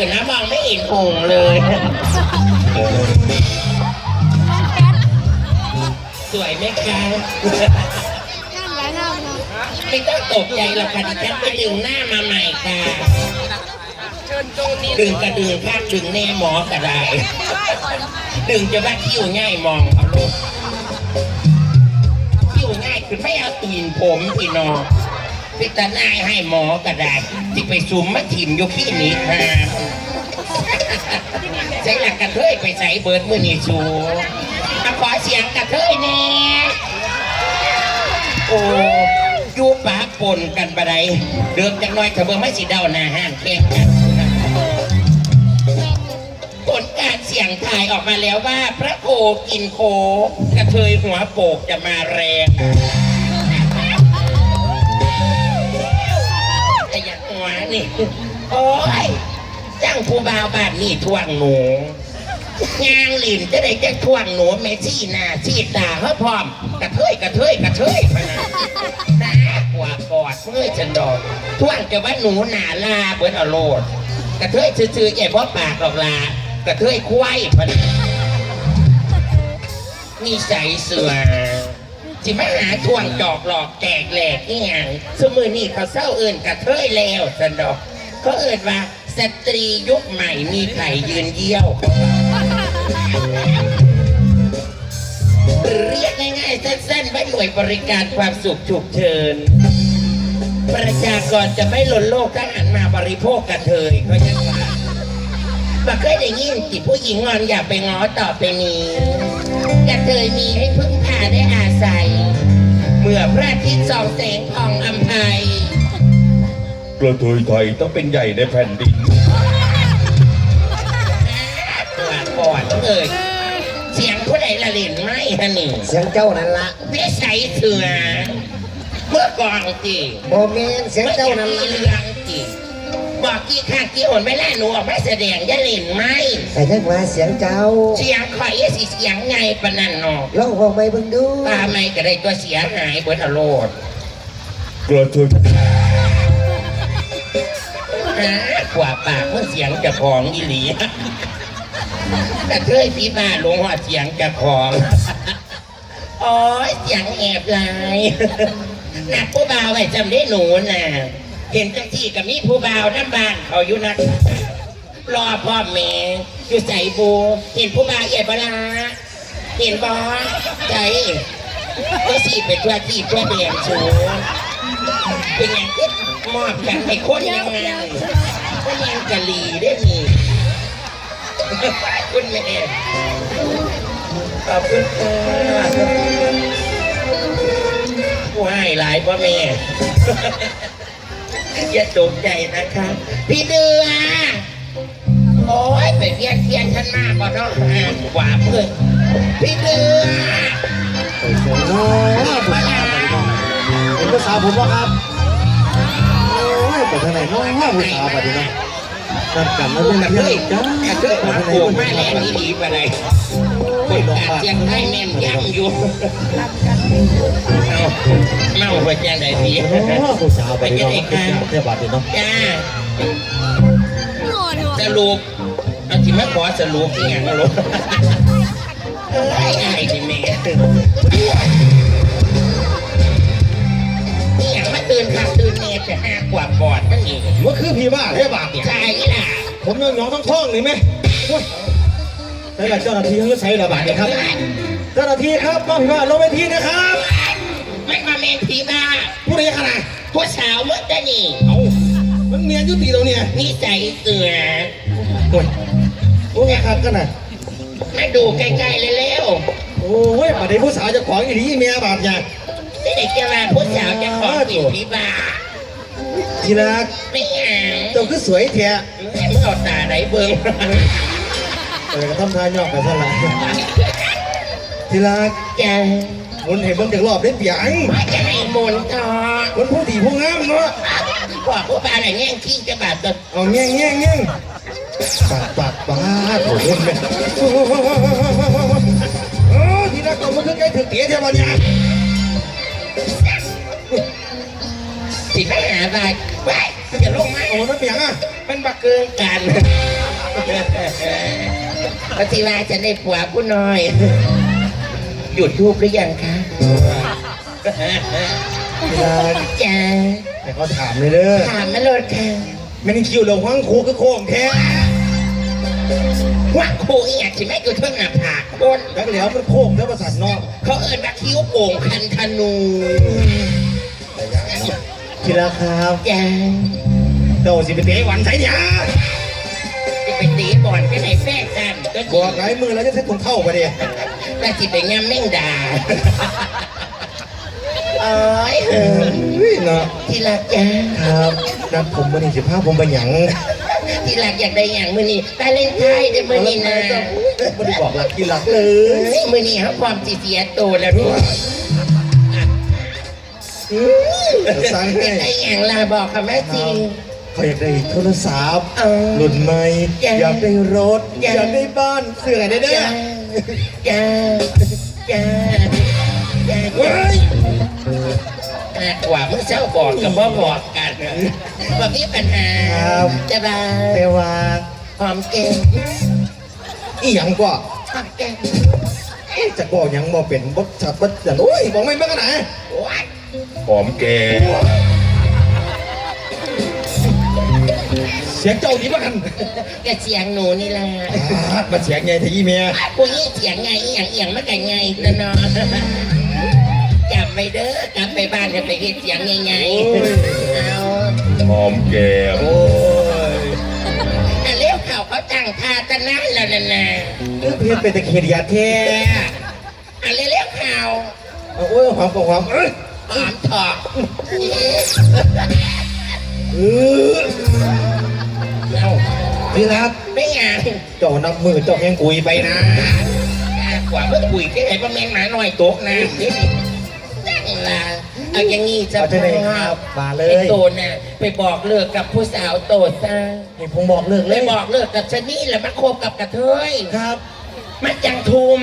ขึ้นนะมองไม่เห็นโอ่งเลย สวยไหมคะไม่ต้องตกใจหรอกค่ะดิฉันไปดึงหน้ามาใหม่ค่ะดึงกระดึงข้างดึงแน่หมอกระไดดึงจะว่าคิ้วง่ายมองเอาลูกคิ้วง่ายคือไม่เอาตีนผมพี่น้อง พิจารณาให้หมอกระไดที่ไปซุมมาถิ่มอยู่ที่นี้ค่ะใช้หลักกระเทยไปใส่เบิร์ดมือนี่ชูมาขอเสียงกระเทยแน่โอ้อยูปะปนกันบะไดเดือกจังน้อยขบเบอร์ไม่สิเดาหน้าห้างแข่งกันผลการเสี่ยงทายออกมาแล้วว่า พระโคกินโคกระเทยหัวโปกจะมาแรง นี่ โอ้ยจ้างผู้บ่าวบ้านนี่ทวงหนูงางหลินจะได้แจ้งทวงหนูเมซี่หน้าซี่ตาเขาพร้อม กระเทยกระเทยกระเทยพะนะตากว่ากอดเมื่อยจันดอกทวงจะว่าหนูหนาลาเบิดอาโลดกระเทยซื่อๆแก่เพราะปากหรอกลากระเทยควายพะนะนี่ใส่เสือ จิมาหาทวงจอกหลอกแตกแหลกนี่ยังสมือนี่เขาเศร้าเอื่นกระเทยแล้วจันดอก เขาเอื่นว่าสตรียุคใหม่มีไข่ยืนเยี่ยวเขาว่าหรือเรียกง่ายๆสั้นๆว่าหน่วยบริการความสุขฉุกเฉินประชากรจะไม่ล้นโลกถ้าหันมาบริโภคกระเทยก็ยังว่า บักเคยได้ยินติผู้หญิงงอนอย่าไปง้อต่อไปนี้กระเทยมีให้พึ่งพาได้อาศัย เมื่อพระอาทิตย์ส่องแสงทองอำไพกระเทยไทยต้องเป็นใหญ่ในแผ่นดินตัวก่อนเอ่ยเสียงผู้ใดละเล่นไหมฮะนี่เสียงเจ้านั่นละเพี่ใส่เสือเมื่อก่อนจีโมเมนเสียงเจ้านั่นมีละเรื่องจี บอกกี่ข้างกี่หนไม่ล่หนูออกมาแสดงจะเล่นไหมใส่ยังมาเสียงเจ้าเสียงข่อยสิเสียงไงปะนันเนอลองบอกไปเบิ่งดูตาไม่ก็ได้ตัวเสียหายเบิดอโลดกระเทยฮะกว่าปากเมื่อเสียงจะของอีหลีกระเทยพี่บ้าลงหัวเสียงจะของโอ้ยเสียงแอบลายหนักผู้บ่าวไว้จำได้หนูน่ะ เห็นจังที่กับมีผู้บ่าวน้ำบานเขาอยู่นักรอพ่อแม่อยู่ใส่บูเห็นผู้บ่าวใหญ่บลาเห็นบอใจก็สีเป็นตัวที่ตัวแดงสูงเป็นอย่างที่มอบกันให้คนยังไงก็ยังกะลีได้มีคุณแม่ขอบคุณค่ะผู้ให้หลายพ่อแม่ อย่าตกใจนะคะ พี่เดือโอ้ยไปเวียนเทียนท่านมากกว่าน้องห่างกว่าเพื่อนพี่เดือโอ้ยผู้สาวไปน้องเป็นผู้สาผมว่าครับ โอ้ยไปทางไหนน้องว่าผู้สาวไปดีน้องนั่นกันแล้วเป็นเทเพื่อนยจ้ากระเทยมาโกงมาแรงนี่ดีไปเลย คนการเชียงให้แม่นยังอยู่เอาเมาหัวใจไหนดีโอ้ผู้สาวไปดีน้องเป็นเทพบาทดีน้องจ้าสรุปเอาที่มาขอสรุปที่ยังสรุปเอ้ไอ้ที่แม่นี่อย่างมาตื่นขับตื่นเนตจะห้ากว่าบอดมันอีกว่าคือพี่บ้าเทพบาทเนี่ยใช่ล่ะผมยังน้องต้องท่องนี่ไหม โอ้ยใส่ละเจ้าหน้าที่เขาใช้ระบาดเนี่ยครับ เจ้าหน้าที่ครับป้องพี่บ้าลงเวทีนะครับ ไม่มาเมนผีบ้าผู้ใดขนาดผู้สาวเมื่อตะนี่เอามันเมียยุติตรงเนี่ยนี่ใส่เสือโอ้ยโอ้ยครับกันนะมาดูใกล้ๆเร็วโอ้ยประเดี๋ยวผู้สาวจะขวางอีหลีเมียบาดเนี่ยๆนี่เด็กจะมาผู้สาวจะขอปิดผีบ้าทีรักไม่อ่านเจ้าคือสวยเทียเมื่อเอาตาไหนเบิ้ง เออก็ทำทานยอกไปซะละทีรักจะคนเห็นเบิ่งจากรอบเล่นเปียงว่าจะให้มนต์ต่อคนผู้ดีผู้งามเนาะบอกผู้บ้าอะไรแง่งขี้จะบาดตัวเอาแง่งแง่งแง่งปากปากปากโอ้โหแม่โอ้โหโอ้ทีรักเอามาคือใกล้ถึงเตี๋ยเทียวันเนี่ยสิไปหาบาดไปจะลงมาโอ้มันเปียงอะมันบักเกินกัน ปฏิวัติจะได้ผัวผู้น้อย หยุดทูบหรือยังคะเวลาจ้าแต่เขาถามเลยเด้อถามมาโลดค่ะไม่ได้คิวลงห้องครูก็โค้งแท้ว่าครูอีอยากสิแม่กูเท่าหน้าผากคนแล้วเหลียวมันโค้งแล้วประสาทนอก เขาเอิ้นว่าคิ้วโป่งคันธนูทีละครับจ้าเจ้าสิไปเตะหวันใส่ยาจะ ไปตีบอลไปไหนแฟกกันก็บอกหลายมือแล้วจะใช้ถุงเท้าไปดิน่าจิไปงามแม่งด่าโอ้ยเออเฮ้ยเนาะที่รักจ้าครับนัดผมมาหนึ่งสิบห้าผมไปหยังที่รักอยากได้อย่างมือนี้ตาเล่นไทยได้มือนี้นะไม่ได้บอกหลักที่หลักเลเฮ้ยยมือนี้เขาความจีเสียโตแล้วด้วยสั่งอยากให้ได้อย่างลาบอกค่ะแม่จริง เขาอยากได้โทรศัพท์เออรุ่นใหม่จ้ะอยากได้รถจ้ะอยากได้บ้านเสื่ออะไรได้เด้อจ้าจ้าจ้าจ้าเว้ยจ้ากว่าเมื่อเช้าบอกกับว่าบอกกันว่ามีปัญหาจะบาแต่ว่าหอมเก่งอีหยังกว่าหอมเก่งเอ๊ะจะบอกหยังบอกเป็นบดชัดบดจันโอ้ยบอกไม่มากันไหนว้ายหอมแก เสียงเจ้าดีมากกันกระเสียงหนูนี่แหละอ่ามาเสียงไงทีอีเมียกูยี่เสียงไงอีหยังเอียงมากันไงนะเนาะจำไปเด้อกลับไปบ้านจะไปเฮ็ดเสียงไงไงเอาหอมแกมโอ้ยอันเลี้ยวเข่าเขาตั้งท่าตะนานแล้วนั่นน่ะเรื่องเพชรเป็นตะเคียนยาแท้อันเลี้ยวเข่าโอ้ยความกับความเอ้ยหอมถอกเออเอา พี่รักไม่งานเจ้านับมือเจ้าแหงกุยไปนะกว่าเมื่อคุยที่ไหนพ่อแม่งหมาหน่อยตกนะนี่นั่งละเอาอย่างงี้จะเอาจะไหนครับมาเลไอ้ยโตน่ะไปบอกเลิกกับผู้สาวโตซะให้ผมบอกเลิกเลเลยยบอกเลิกกับชะนี่แล้วมาคบกับกระเทยครับ มันจังทุม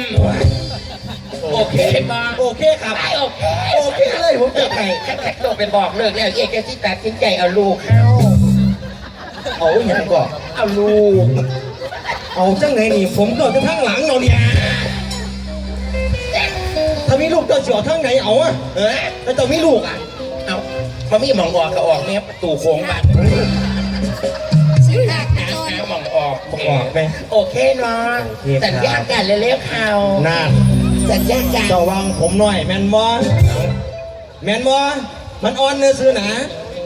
โอเคปะโอเคครับไม่โอเคโอเคเลยผมจะไงถ้าแขกโตไปบอกเลิกแล้วเอกจะที่ตัดสินใจเอาลูกเข้า เอาอย่างก่อน เอาลูก เอาจังไหนนี่ผมก็จะทั้งหลังเราเนี่ยถ้ามีลูกเจ้าเสียวทั้งไหนเอาอะเออแล้วเจ้ามีลูกอะ เอาพอมีหมองออกก็ออกเนี่ยประตูโค้งบ้านหาหาหมองออกบอกออกไหมโอเคเนาะโอเคครับสัญญากันเร็วๆเขานั่นสัญญากันเจ้าวางผมหน่อยแมนบอแมนบอมันอ่อนเนื้อซื้อหนา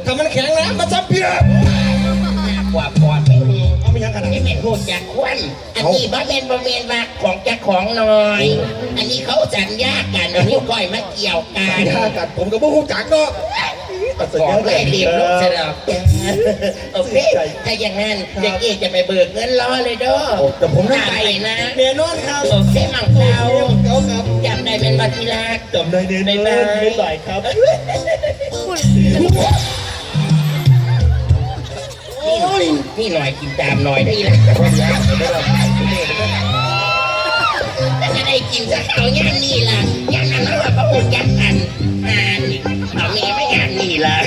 ถ้ามันแข็งนะมันซับเพียบ กว่าพอดไม่มีเอา ไม่ยังขนาดไอ้นี้เม็ดหูจากควันอันนี้บ้าเมนบ้าเมนว่าของจากของหน่อย อันนี้เขาสัญญากันอันนี้ก้อยมาเกี่ยวกันถ้ากัดผมกับพวกหูจักเนาะของเลยเรียบลูกสลับกันโอเคถ้าอย่างนั้นเด็กเอกจะไปเบิกเงินรอเลยเด้อแต่ผมนั่งไปนะแน่นอนครับโอเคมังเท้าเขาครับจำได้เป็นบัติรักจำได้แน่นอนบ๊ายบายไม่ไหวครับโอ้ยนี่หน่อยกินตามหน่อยได้ละแต่จะได้กินสักเขาย่านนี่ล่ะย่านนั้นแล้วว่าพระองค์ยักกันอ่านนี่เอาเมียไม่งานนี่ล่ะ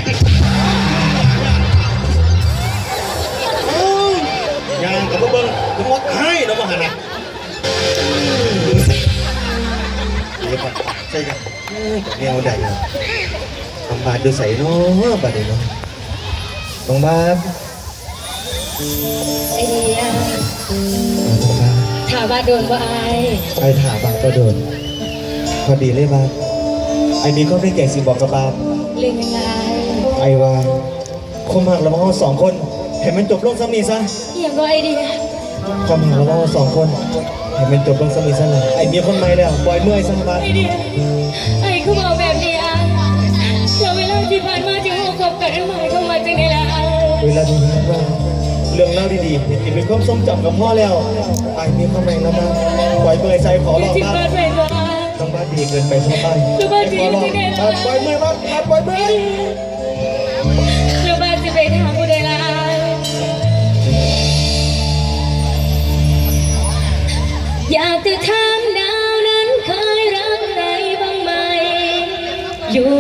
ยางกับเบิ้งถึงวัดให้เรามาหานะเดี๋ยวก่อนใช่ครับแนวใดเนาะต้องบาดดูใส่เนาะบาดเนาะต้องบาด ไอเดียต้องบาดถามว่าโดนว่าไอายไอ้ถาบาดก็โดน พอดีเลยบาดไอ้มีข้อได้แก่สิบอกกับบาดเรื่องยังไงไอ้ว่าความหักเราเราสองคน เห็นมันจบลงซ้ำนี้ซะเอียงก็ไอเดียความหักเราเราสองคนเห็นมันจบลงซ้ำนี้ซะเลยไอ้มีคนใหม่แล้วปล่อยเมื่อยซะบาดไอเดียไอคือบอกแบบนี้อะเราเวลาที่ผ่านมาที่เราคบกันหมายเข้ามาจังไงล่ะไอเวลาที่ผ่านมา เรื่องเล่าดีๆที่เป็นความทรงจำกับพ่อแล้วไอ้มีความแรงแล้วนะปล่อยเมื่อยใจขออหลอกบ้านบ้านไปว่าต้องบ้านดีเกินไปพ่อบ้านคือบ้านขอหลอกที่ไหนล่ะปล่อยเมื่อยบ้านปล่อยเมื่อยเราบ้านจะไปทางผู้ใดล่ะอยากจะถามดาวนั้นเคยรักใครบ้างไหมอยู่